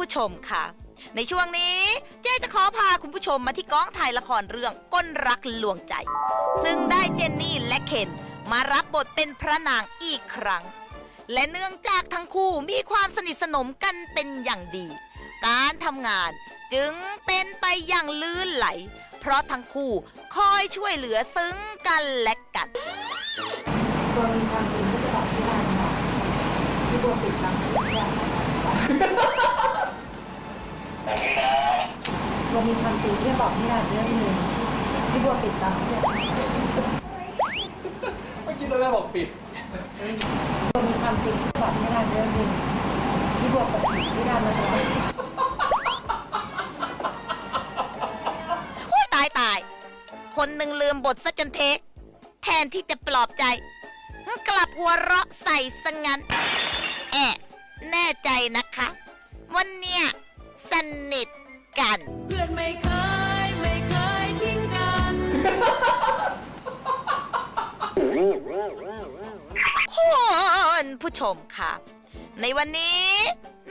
ผู้ชมค่ะ ในช่วงนี้เจ๊จะขอพาคุณผู้ชมมาที่กองถ่ายละครเรื่องก้นรักลวงใจ ซึ่งได้เจนนี่และเคนมารับบทเป็นพระนางอีกครั้ง และเนื่องจากทั้งคู่มีความสนิทสนมกันเป็นอย่างดี การทำงานจึงเป็นไปอย่างลื่นไหล เพราะทั้งคู่คอยช่วยเหลือซึ้งกันและกันตัวมีความจริงที่จะบอกที่ได้ค่ะที่บัวติดตามที่ได้บัวมีความจริงที่บอกที่ได้เรื่องหนึ่งที่บัวติดตามที่ได้เมื่อกี้เราได้บอกปิดบัวมีความจริงที่บอกที่ได้เรื่องหนึ่งที่บัวปิดที่ได้มาตลอดโอ้ยตายตาย คนหนึ่งลืมบทซะจนเทคแทนที่จะปลอบใจ กลับหัวเราะใส่สงันแอะแน่ใจนะคะ วันเนี้ย สนิทกัน เพื่อนไม่เคยไม่เคยทิ้งกัน คุณผู้ชมค่ะ ในวันนี้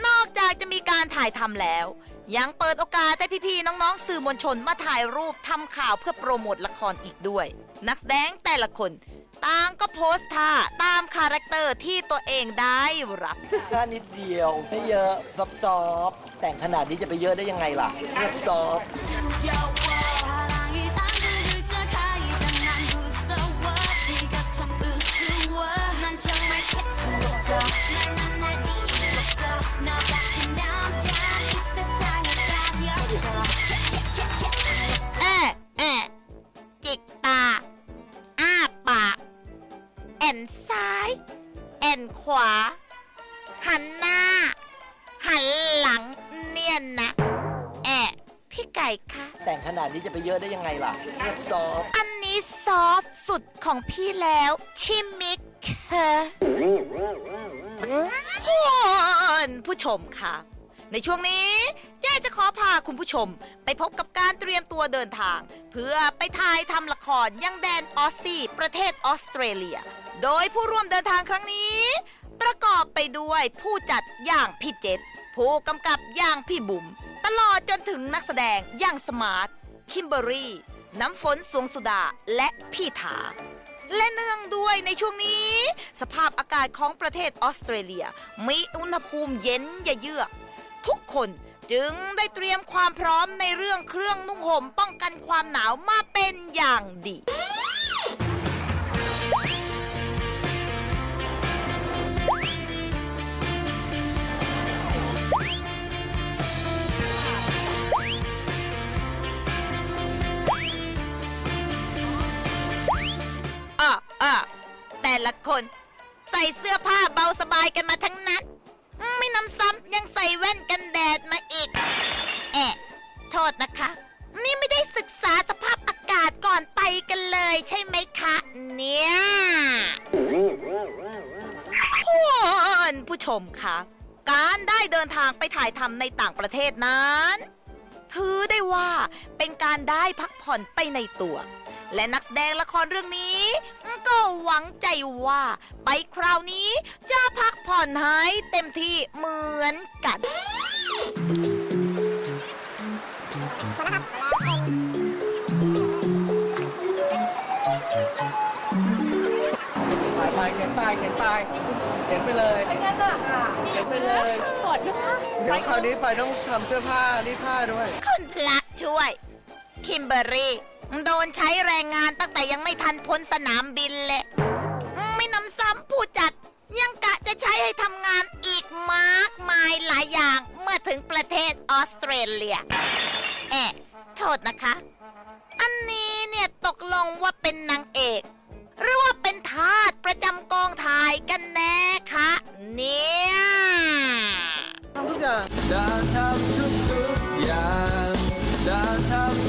นอกจากจะมีการถ่ายทำแล้ว ยังเปิดโอกาสให้พี่ๆน้องๆ สื่อมวลชนมาถ่ายรูปทำข่าวเพื่อโปรโมทละครอีกด้วย นักแสดงแต่ละคน ต่างก็โพสต์ท่าตามคาแรคเตอร์ที่ตัวเองได้รับ แค่นิดเดียวไม่เยอะซอฟต์ๆแต่งขนาดนี้จะไปเยอะได้ยังไงล่ะเรียบซอฟต์ อนซ้าย แอนขวา หันหน้า หันหลังเนียนนะ แอะพี่ไก่คะ แต่งขนาดนี้จะไปเยอะได้ยังไงล่ะเรียบซอฟต์อันนี้ซอฟต์สุดของพี่แล้วชิมิกค่ะคุณผู้ชมค่ะ ในช่วงนี้เจ๊จะขอพาคุณผู้ชม ไปพบกับการเตรียมตัวเดินทาง เพื่อไปถ่ายทำละครยังแดนออสซี่ ประเทศออสเตรเลีย โดยผู้ร่วมเดินทางครั้งนี้ ประกอบไปด้วยผู้จัดอย่างพี่เจษผู้กำกับอย่างพี่บุ๋มตลอดจนถึงนักแสดงอย่างสมาร์ท คิมเบอรี่ น้ำฝนสวงสุดาและพี่ถาและเนื่องด้วยในช่วงนี้ สภาพอากาศของประเทศออสเตรเลีย มีอุณหภูมิเย็นยเยือก ทุกคนจึงได้เตรียมความพร้อมในเรื่องเครื่องนุ่งห่มป้องกันความหนาวมาเป็นอย่างดี ส่เสื้อผ้าเบาสบายกันมาทั้งนั้น ไม่นำซ้ำยังใส่แว่นกันแดดมาอีก แอะโทษนะคะ นี่ไม่ได้ศึกษาสภาพอากาศก่อนไปกันเลยใช่ไหมคะ เนี่ยคุณผู้ชมคะการได้เดินทางไปถ่ายทำในต่างประเทศนั้น ถือได้ว่าเป็นการได้พักผ่อนไปในตัว และนักแสดงละครเรื่องนี้ ก็หวังใจว่า ไปคราวนี้จะพักผ่อนให้เต็มที่เหมือนกันไปไปเขียนไปเขียนไปเขียนไปเลยไม่งั้นอะค่ะเขียนไปเลยกดนะคะเดี๋ยวคราวนี้ไปต้องทำเสื้อผ้ารีดผ้าด้วย คุณพระช่วย คิมเบอรี่ โดนใช้แรงงานตั้งแต่ยังไม่ทันพ้นสนามบินเลย ไม่นำซ้ำผู้จัดยังกะจะใช้ให้ทำงานอีกมากมายหลายอย่างเมื่อถึงประเทศออสเตรเลียแอะโทษนะคะ อันนี้เนี่ยตกลงว่าเป็นนางเอก หรือว่าเป็นทาสประจำกองถ่ายกันแน่คะเนี่ยทำทุกอย่างจะทำทุกๆอย่างจะทำทุกๆอย่าง